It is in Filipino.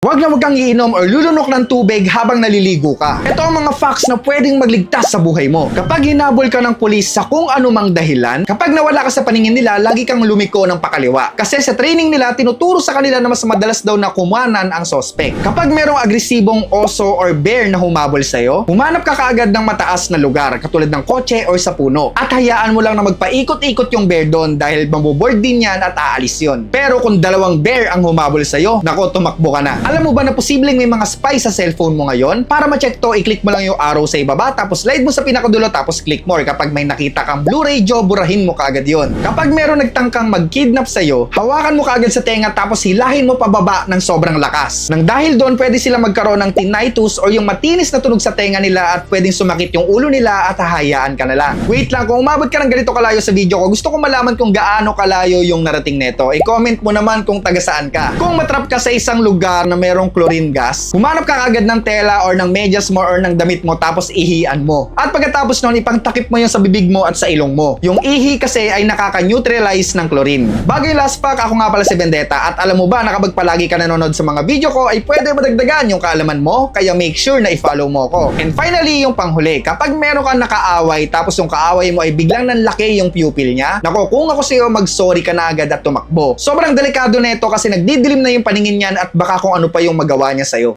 Huwag na huwag kang iinom or lulunok ng tubig habang naliligo ka. Ito ang mga facts na pwedeng magligtas sa buhay mo. Kapag hinabol ka ng pulis sa kung anumang dahilan, kapag nawala ka sa paningin nila, lagi kang lumiko ng pakaliwa. Kasi sa training nila, tinuturo sa kanila na mas madalas daw na kumanan ang sospek. Kapag merong agresibong oso or bear na humabol sa'yo, humanap ka kaagad ng mataas na lugar, katulad ng kotse or sa puno. At hayaan mo lang na magpaikot-ikot yung bear doon dahil mabuboard din yan at aalis yun. Pero kung dalawang bear ang humabol sa'yo, nako, tumakbo ka na. Alam mo ba na posibleng may mga spy sa cellphone mo ngayon? Para ma-check to, i-click mo lang yung arrow sa ibaba, tapos slide mo sa pinakadulo, tapos click more. Kapag may nakita kang Blu-ray Joe, burahin mo kaagad yon. Kapag meron nagtangkang mag-kidnap sa'yo, hawakan mo kaagad sa tenga tapos hilahin mo pababa ng sobrang lakas. Nang dahil doon, pwede sila magkaroon ng tinnitus or yung matinis na tunog sa tenga nila at pwedeng sumakit yung ulo nila at hahayaan ka na lang. Wait lang, kung umabot ka ng ganito kalayo sa video ko, gusto ko malaman kung gaano kalayo yung narating neto. I-comment mo naman kung taga saan ka. Kung matrap ka sa isang lugar na merong chlorine gas, humanap ka agad ng tela or ng medyas mo or ng damit mo tapos ihian mo. At pagkatapos nun, ipangtakip mo yung sa bibig mo at sa ilong mo. Yung ihi kasi ay nakaka-neutralize ng chlorine. Bago yung last pack, ako nga pala si Vendetta at alam mo ba na kapag palagi ka nanonood sa mga video ko ay pwede madagdagan yung kaalaman mo kaya make sure na i-follow mo ko. And finally, yung panghuli, kapag meron kang nakaaway tapos yung kaaway mo ay biglang nanlaki yung pupil niya, nako kung ako sa'yo mag-sorry ka na agad at tumakbo. Sobrang delikado nito kasi nagdidilim na yung paningin niyan at baka kung ano pa yung magawa niya sa'yo.